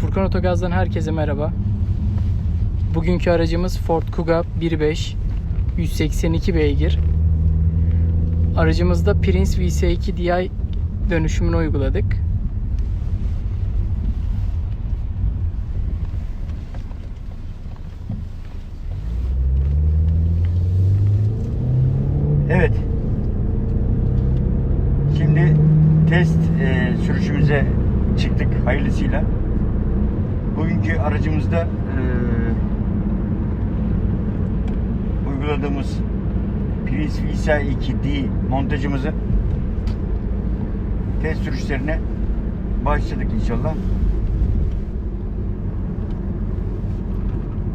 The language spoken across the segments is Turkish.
Furkan Otogaz'dan herkese merhaba. Bugünkü aracımız Ford Kuga 1.5 182 beygir. Aracımızda Prince VS2 Di dönüşümünü uyguladık. Evet. Şimdi test e, sürüşümüze çıktık hayırlısıyla. Bugünkü aracımızda e, uyguladığımız Prince Visa 2D montajımızı test sürüşlerine başladık inşallah.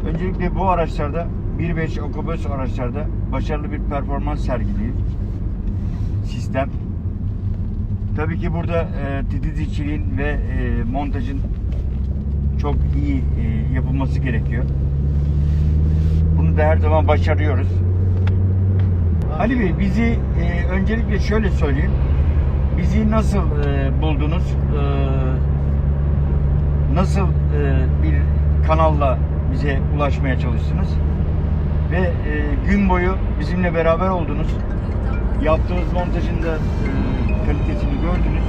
Öncelikle bu araçlarda 1.5 Okobus araçlarda başarılı bir performans sergiliyor sistem. Tabii ki burada e, titizlikçiliğin ve e, montajın çok iyi e, yapılması gerekiyor. Bunu da her zaman başarıyoruz. Ali Bey bizi e, öncelikle şöyle söyleyeyim. Bizi nasıl e, buldunuz? E, nasıl e, bir kanalla bize ulaşmaya çalıştınız? Ve e, gün boyu bizimle beraber oldunuz. Yaptığımız montajın da e, kalitesini gördünüz.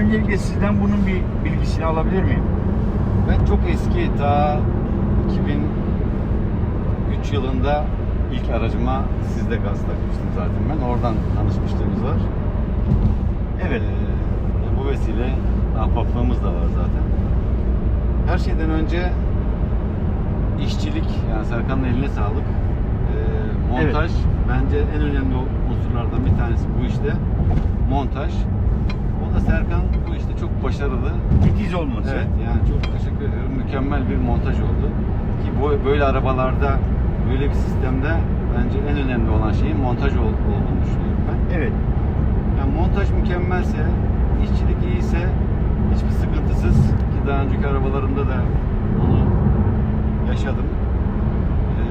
Öncelikle sizden bunun bir bilgisini alabilir miyim? Ben çok eski ta 2003 yılında ilk aracıma sizde gaz takmıştım zaten ben. Oradan tanışmışlığımız var. Evet. Ee, bu vesile ahbaplığımız da var zaten. Her şeyden önce işçilik yani Serkan'ın eline sağlık. Ee, montaj bence en önemli unsurlardan bir tanesi bu işte. Montaj. O da Serkan bu işte çok başarılı. Titiz olması. Evet yani çok teşekkür ediyorum. Mükemmel bir montaj oldu. Ki böyle arabalarda böyle bir sistemde bence en önemli olan şeyin montaj ol- olduğunu düşünüyorum ben. Evet. Yani montaj mükemmelse, işçilik iyiyse hiçbir sıkıntısız ki daha önceki arabalarımda da onu yaşadım. Ee,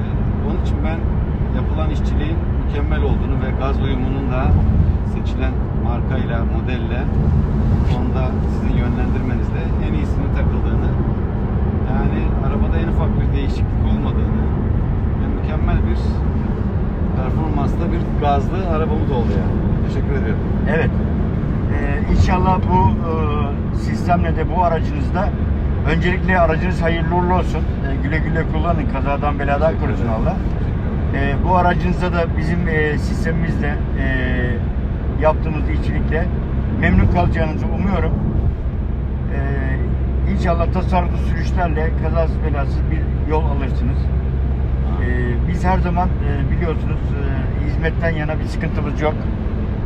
onun için ben yapılan işçiliğin mükemmel olduğunu ve gaz uyumunun da seçilen markayla, modelle onda sizin yönlendirmenizle en iyisinin takıldığını yani arabada en ufak bir değişiklik olmadığını mükemmel bir performanslı bir gazlı arabamız oldu yani. Teşekkür ediyorum. Evet. Ee, inşallah bu e, sistemle de bu aracınızda öncelikle aracınız hayırlı uğurlu olsun. Ee, güle güle kullanın. Kazadan beladan korusun. Allah. Ee, bu aracınızda da bizim e, sistemimizle e, yaptığımız işçilikle memnun kalacağınızı umuyorum. Ee, inşallah tasarruflu sürüşlerle kazasız belasız bir yol alırsınız. Ee, biz her zaman e, biliyorsunuz e, hizmetten yana bir sıkıntımız yok.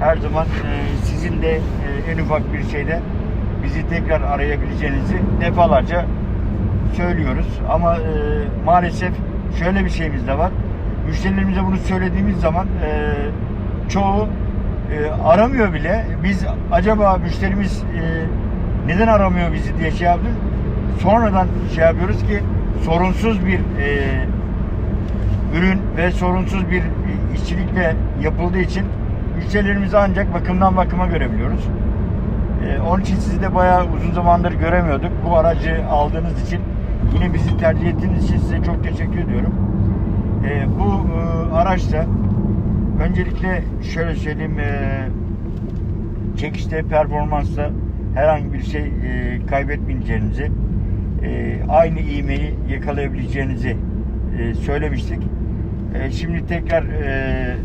Her zaman e, sizin de en ufak bir şeyde bizi tekrar arayabileceğinizi defalarca söylüyoruz. Ama maalesef şöyle bir şeyimiz de var. Müşterilerimize bunu söylediğimiz zaman çoğu aramıyor bile. Biz acaba müşterimiz neden aramıyor bizi diye şey yaptık. Sonradan şey yapıyoruz ki sorunsuz bir e, ürün ve sorunsuz bir işçilikle yapıldığı için müşterilerimizi ancak bakımdan bakıma görebiliyoruz. Ee, onun için sizi de bayağı uzun zamandır göremiyorduk. Bu aracı aldığınız için yine bizi tercih ettiğiniz için size çok teşekkür ediyorum. Ee, bu e, araçta öncelikle şöyle söyleyeyim e, çekişte performansta herhangi bir şey e, kaybetmeyeceğinizi e, aynı ivmeyi yakalayabileceğinizi e, söylemiştik. E, şimdi tekrar e,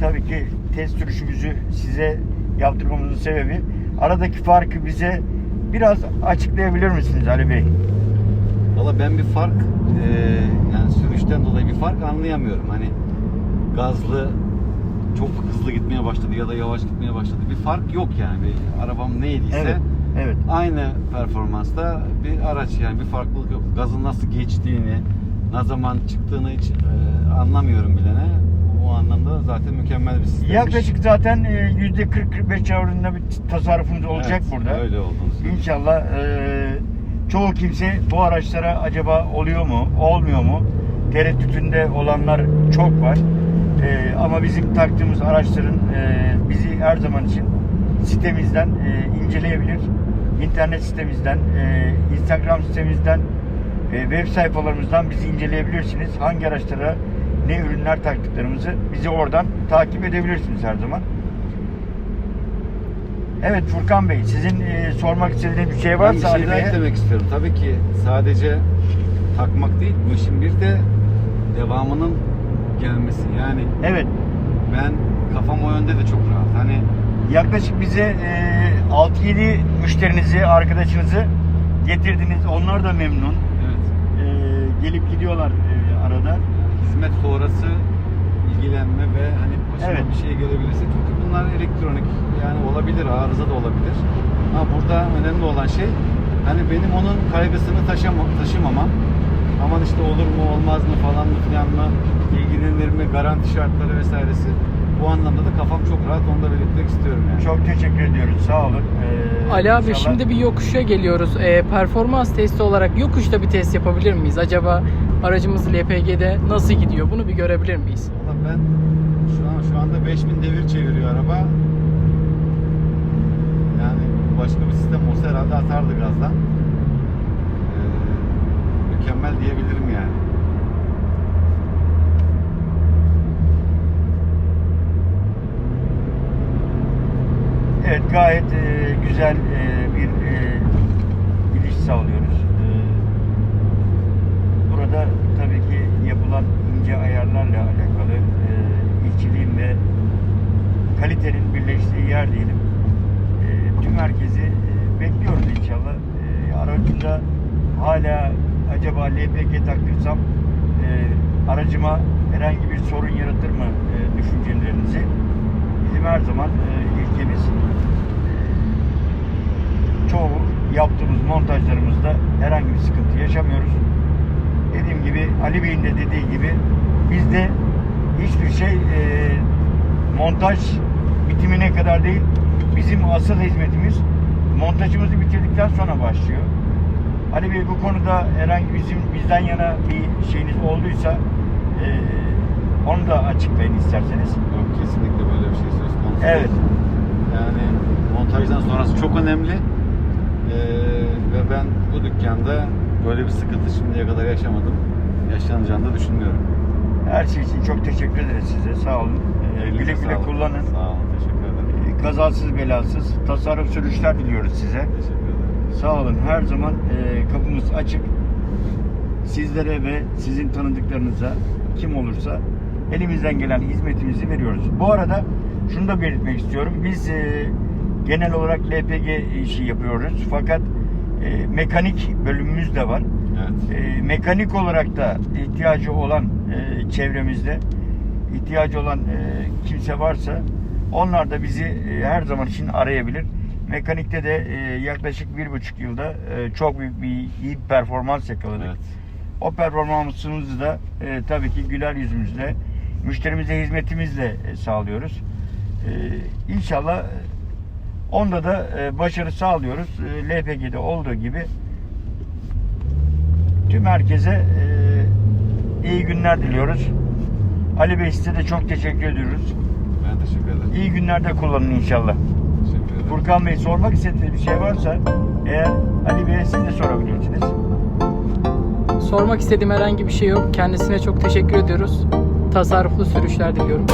tabii ki test sürüşümüzü size yaptırmamızın sebebi aradaki farkı bize biraz açıklayabilir misiniz Ali Bey? Valla ben bir fark eee, yani sürüşten dolayı bir fark anlayamıyorum. Hani gazlı çok hızlı gitmeye başladı ya da yavaş gitmeye başladı. Bir fark yok yani. Bir arabam neydiyse Evet. Evet. aynı performansta bir araç yani bir farklılık yok. Gazın nasıl geçtiğini, ne zaman çıktığını hiç e, anlamıyorum bilene. O anlamda zaten mükemmel bir sistem. Yaklaşık zaten e, yüzde 40-45 civarında bir tasarrufumuz olacak burada. Öyle olduğunu. İnşallah e, çoğu kimse bu araçlara acaba oluyor mu, olmuyor mu? Tereddütünde olanlar çok var. E, ama bizim taktığımız araçların e, bizi her zaman için sitemizden e, inceleyebilir. İnternet sitemizden, e, Instagram sitemizden, web sayfalarımızdan bizi inceleyebilirsiniz. Hangi araçlara ne ürünler taktıklarımızı bizi oradan takip edebilirsiniz her zaman. Evet Furkan Bey, sizin e, sormak istediğiniz bir şey Ben bir varsa şey daha eklemek istiyorum. Tabii ki sadece takmak değil, bu işin bir de devamının gelmesi. Yani Evet, ben kafam o yönde de çok rahat. Hani yaklaşık bize e, 6-7 müşterinizi, arkadaşınızı getirdiniz. Onlar da memnun. Gelip gidiyorlar e, arada. hizmet sonrası ilgilenme ve hani başıma Evet. bir şey gelebilirse çünkü bunlar elektronik yani olabilir arıza da olabilir ama burada önemli olan şey hani benim onun kaygısını taşıma, taşımamam aman işte olur mu olmaz mı falan mı filan mı ilgilenir mi garanti şartları vesairesi bu anlamda da kafam çok rahat onu da belirtmek istiyorum yani. Çok teşekkür ediyoruz. Sağ olun. E, Ali abi inşallah- şimdi bir yokuşa geliyoruz. Ee, performans testi olarak yokuşta bir test yapabilir miyiz? Acaba aracımız LPG'de nasıl gidiyor? Bunu bir görebilir miyiz? Valla ben şu an şu anda 5000 devir çeviriyor araba. Yani başka bir sistem olsa herhalde atardı gazdan. Ee, mükemmel diyebilirim yani. Evet gayet e, güzel e, bir e, iniş sağlıyoruz. E, burada tabii ki yapılan ince ayarlarla alakalı e, işçiliğin ve kalitenin birleştiği yer diyelim. E, tüm herkesi e, bekliyoruz inşallah. E, aracımda hala acaba LPG taktırsam e, aracıma herhangi bir sorun yaratır mı e, düşüncelerinizi bizim her zaman e, ilkemiz çoğu yaptığımız montajlarımızda herhangi bir sıkıntı yaşamıyoruz. Dediğim gibi Ali Bey'in de dediği gibi bizde hiçbir şey e, montaj bitimine kadar değil. Bizim asıl hizmetimiz montajımızı bitirdikten sonra başlıyor. Ali Bey bu konuda herhangi bizim bizden yana bir şeyiniz olduysa e, onu da açıklayın isterseniz. Yok kesinlikle böyle bir şey söz konusu. Evet. Yani montajdan sonrası çok önemli. Ee, ve ben bu dükkanda böyle bir sıkıntı şimdiye kadar yaşamadım. Yaşanacağını da düşünmüyorum. Her şey için çok teşekkür ederiz size. Sağ olun. Ee, güle güle sağlık. kullanın. Sağ olun, teşekkür ederim. Ee, Kazasız belasız tasarruf sürüşler diliyoruz size. Teşekkür ederim. Sağ olun. Her zaman e, kapımız açık. Sizlere ve sizin tanıdıklarınıza kim olursa elimizden gelen hizmetimizi veriyoruz. Bu arada şunu da belirtmek istiyorum. Biz e, genel olarak LPG işi yapıyoruz. Fakat e, mekanik bölümümüz de var. Evet. E, mekanik olarak da ihtiyacı olan e, çevremizde ihtiyacı olan e, kimse varsa onlar da bizi e, her zaman için arayabilir. Mekanikte de e, yaklaşık bir buçuk yılda e, çok büyük bir iyi bir performans yakaladık. Evet. O performansımızı da e, tabii ki güler yüzümüzle, müşterimize hizmetimizle e, sağlıyoruz. E, inşallah e, onda da e, başarı sağlıyoruz. E, LPG'de olduğu gibi tüm herkese e, iyi günler diliyoruz. Ali Bey size de çok teşekkür ediyoruz. Ben teşekkür ederim. İyi günlerde kullanın inşallah. Teşekkür ederim. Furkan Bey sormak istediğiniz bir şey varsa eğer Ali Bey'e siz de sorabilirsiniz. Sormak istediğim herhangi bir şey yok. Kendisine çok teşekkür ediyoruz. Tasarruflu sürüşler diliyorum.